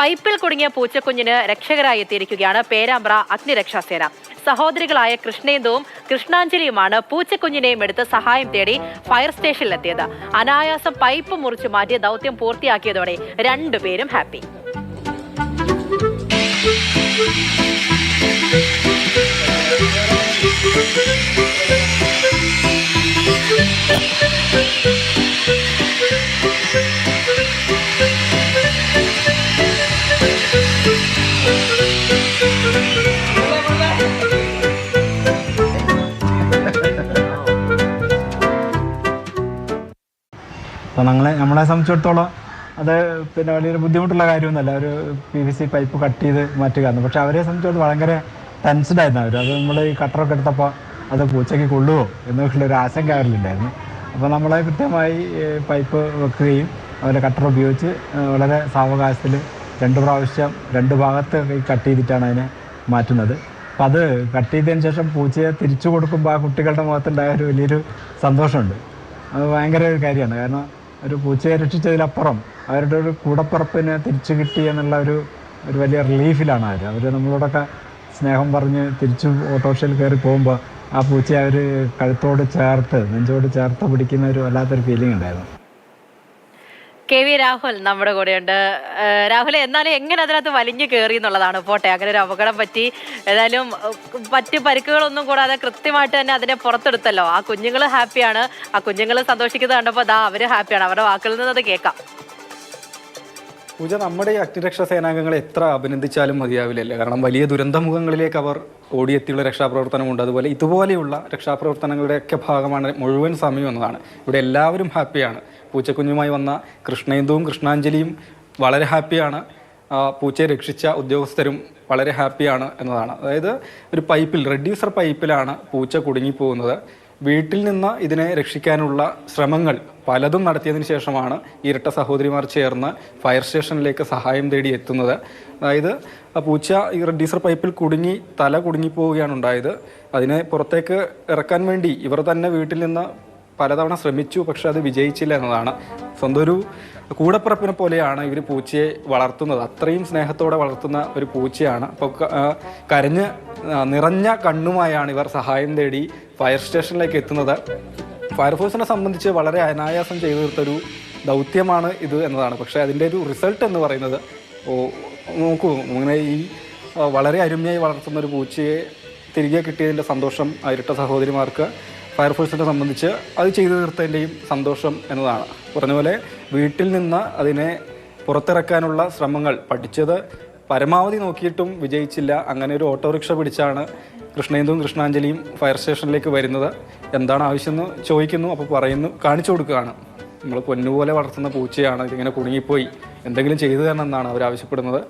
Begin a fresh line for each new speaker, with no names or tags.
പൈപ്പിൽ കുടുങ്ങിയ പൂച്ചക്കുഞ്ഞിന് രക്ഷകരായി എത്തിയിരിക്കുകയാണ് പേരാമ്പ്ര അഗ്നിരക്ഷാസേന. സഹോദരികളായ കൃഷ്ണേന്ദുവും കൃഷ്ണാഞ്ജലിയുമാണ് പൂച്ചക്കുഞ്ഞിനെയും എടുത്ത് സഹായം തേടി ഫയർ സ്റ്റേഷനിലെത്തിയത്. അനായാസം പൈപ്പ് മുറിച്ചു മാറ്റി ദൗത്യം പൂർത്തിയാക്കിയതോടെ രണ്ടുപേരും ഹാപ്പി.
അപ്പോൾ നമ്മളെ നമ്മളെ സംബന്ധിച്ചിടത്തോളം അത് പിന്നെ വലിയൊരു ബുദ്ധിമുട്ടുള്ള കാര്യമൊന്നുമല്ല. ഒരു P V C pipe cut ചെയ്ത് മാറ്റുക എന്ന് പക്ഷെ അവരെ സംബന്ധിച്ചിടത്തോളം ഭയങ്കര ടെൻസ്ഡ് ആയിരുന്നു അവർ അത് നമ്മൾ ഈ കട്ടറൊക്കെ എടുത്തപ്പോൾ അത് പൂച്ചയ്ക്ക് കൊള്ളുമോ എന്നുള്ളൊരു ആശങ്ക അവരിലുണ്ടായിരുന്നു. അപ്പോൾ നമ്മളെ കൃത്യമായി പൈപ്പ് വെക്കുകയും അവരെ കട്ടർ ഉപയോഗിച്ച് വളരെ സാവകാശത്തിൽ രണ്ട് പ്രാവശ്യം രണ്ട് ഭാഗത്ത് കട്ട് ചെയ്തിട്ടാണ് അതിനെ മാറ്റുന്നത്. അപ്പം അത് കട്ട് ചെയ്തതിന് ശേഷം പൂച്ചയെ തിരിച്ചു കൊടുക്കുമ്പോൾ ആ കുട്ടികളുടെ മുഖത്തുണ്ടായ ഒരു വലിയൊരു സന്തോഷമുണ്ട്. അത് ഭയങ്കര ഒരു കാര്യമാണ്. കാരണം ഒരു പൂച്ചയെ രക്ഷിച്ചതിലപ്പുറം അവരുടെ ഒരു കൂടപ്പിറപ്പിനെ തിരിച്ചു കിട്ടി എന്നുള്ള ഒരു ഒരു വലിയ റിലീഫിലാണ് അവർ അവർ നമ്മളോടൊക്കെ സ്നേഹം പറഞ്ഞ് തിരിച്ചു ഓട്ടോറിക്ഷയിൽ കയറി പോകുമ്പോൾ ആ പൂച്ചയെ അവർ കഴുത്തോട് ചേർത്ത് നെഞ്ചോട് ചേർത്ത് പിടിക്കുന്ന ഒരു വല്ലാത്തൊരു ഫീലിംഗ് ഉണ്ടായിരുന്നു.
കെ വി രാഹുൽ നമ്മുടെ കൂടെയുണ്ട്. രാഹുൽ എന്നാലും എങ്ങനെ അതിനകത്ത് വലിഞ്ഞു കയറി എന്നുള്ളതാണ്. പോട്ടെ അങ്ങനെ ഒരു അപകടം പറ്റി. ഏതായാലും മറ്റ് പരിക്കുകളൊന്നും കൂടാതെ കൃത്യമായിട്ട് തന്നെ അതിനെ പുറത്തെടുത്തല്ലോ. ആ കുഞ്ഞുങ്ങൾ ഹാപ്പിയാണ്. ആ കുഞ്ഞുങ്ങൾ സന്തോഷിക്കുന്നത് കണ്ടപ്പോൾ ദാ അവർ ഹാപ്പിയാണ്. അവരുടെ വാക്കിൽ നിന്ന് അത് കേൾക്കാം.
പൂജ നമ്മുടെ ഈ അഗ്നിരക്ഷാ സേനാംഗങ്ങളെ എത്ര അഭിനന്ദിച്ചാലും മതിയാവില്ലല്ലേ. കാരണം വലിയ ദുരന്തമുഖങ്ങളിലേക്ക് അവർ ഓടിയെത്തിയുള്ള രക്ഷാപ്രവർത്തനമുണ്ട്. അതുപോലെ ഇതുപോലെയുള്ള രക്ഷാപ്രവർത്തനങ്ങളുടെയൊക്കെ ഭാഗമാണ് മുഴുവൻ സമയം എന്നതാണ്. ഇവിടെ എല്ലാവരും ഹാപ്പിയാണ്. പൂച്ചക്കുഞ്ഞുമായി വന്ന കൃഷ്ണേന്ദുവും കൃഷ്ണാഞ്ജലിയും വളരെ ഹാപ്പിയാണ്. പൂച്ചയെ രക്ഷിച്ച ഉദ്യോഗസ്ഥരും വളരെ ഹാപ്പിയാണ് എന്നതാണ്. അതായത് ഒരു പൈപ്പിൽ റെഡ്യൂസർ പൈപ്പിലാണ് പൂച്ച കുടുങ്ങിപ്പോകുന്നത്. വീട്ടിൽ നിന്ന് ഇതിനെ രക്ഷിക്കാനുള്ള ശ്രമങ്ങൾ പലതും നടത്തിയതിന് ശേഷമാണ് ഇരട്ട സഹോദരിമാർ ചേർന്ന് ഫയർ സ്റ്റേഷനിലേക്ക് സഹായം തേടി എത്തുന്നത്. അതായത് പൂച്ച ഈ റെഡ്യൂസർ പൈപ്പിൽ കുടുങ്ങി തല കുടുങ്ങിപ്പോവുകയാണ് ഉണ്ടായത്. അതിനെ പുറത്തേക്ക് ഇറക്കാൻ വേണ്ടി ഇവർ തന്നെ വീട്ടിൽ നിന്ന് പലതവണ ശ്രമിച്ചു പക്ഷെ അത് വിജയിച്ചില്ല എന്നതാണ്. സ്വന്തം ഒരു കൂടപ്പിറപ്പിനെ പോലെയാണ് ഇവർ പൂച്ചയെ വളർത്തുന്നത്. അത്രയും സ്നേഹത്തോടെ വളർത്തുന്ന ഒരു പൂച്ചയാണ്. അപ്പോൾ കരഞ്ഞ് നിറഞ്ഞ കണ്ണുമായാണ് ഇവർ സഹായം തേടി ഫയർ സ്റ്റേഷനിലേക്ക് എത്തുന്നത്. ഫയർഫോഴ്സിനെ സംബന്ധിച്ച് വളരെ അനായാസം ചെയ്തു തീർത്തൊരു ദൗത്യമാണ് ഇത് എന്നതാണ്. പക്ഷേ അതിന്റെ ഒരു റിസൾട്ട് എന്ന് പറയുന്നത് നോക്കൂ ഇങ്ങനെ ഈ വളരെ അരുമയായി വളർത്തുന്ന ഒരു പൂച്ചയെ തിരികെ കിട്ടിയതിന്റെ സന്തോഷം ഇരട്ട സഹോദരിമാർക്ക് ഫയർഫോഴ്സിനെ സംബന്ധിച്ച് അത് ചെയ്തു തീർത്തതിന്റെയും സന്തോഷം എന്നതാണ്. പറഞ്ഞ പോലെ വീട്ടിൽ നിന്ന് അതിനെ പുറത്തിറക്കാനുള്ള ശ്രമങ്ങൾ പഠിച്ചത് പരമാവധി നോക്കിയിട്ടും വിജയിച്ചില്ല. അങ്ങനെ ഒരു ഓട്ടോറിക്ഷ പിടിച്ചാണ് കൃഷ്ണേന്ദുവും കൃഷ്ണാഞ്ജലിയും ഫയർ സ്റ്റേഷനിലേക്ക് വരുന്നത്. എന്താണ് ആവശ്യമെന്ന് ചോദിക്കുന്നു അപ്പോൾ പറയുന്നു കാണിച്ചു കൊടുക്കുകയാണ്. നമ്മൾ പൊന്നുപോലെ വളർത്തുന്ന പൂച്ചയാണ് ഇതിങ്ങനെ കുടുങ്ങിപ്പോയി. എന്തെങ്കിലും ചെയ്തു തരണം എന്നാണ് അവർ ആവശ്യപ്പെടുന്നത്.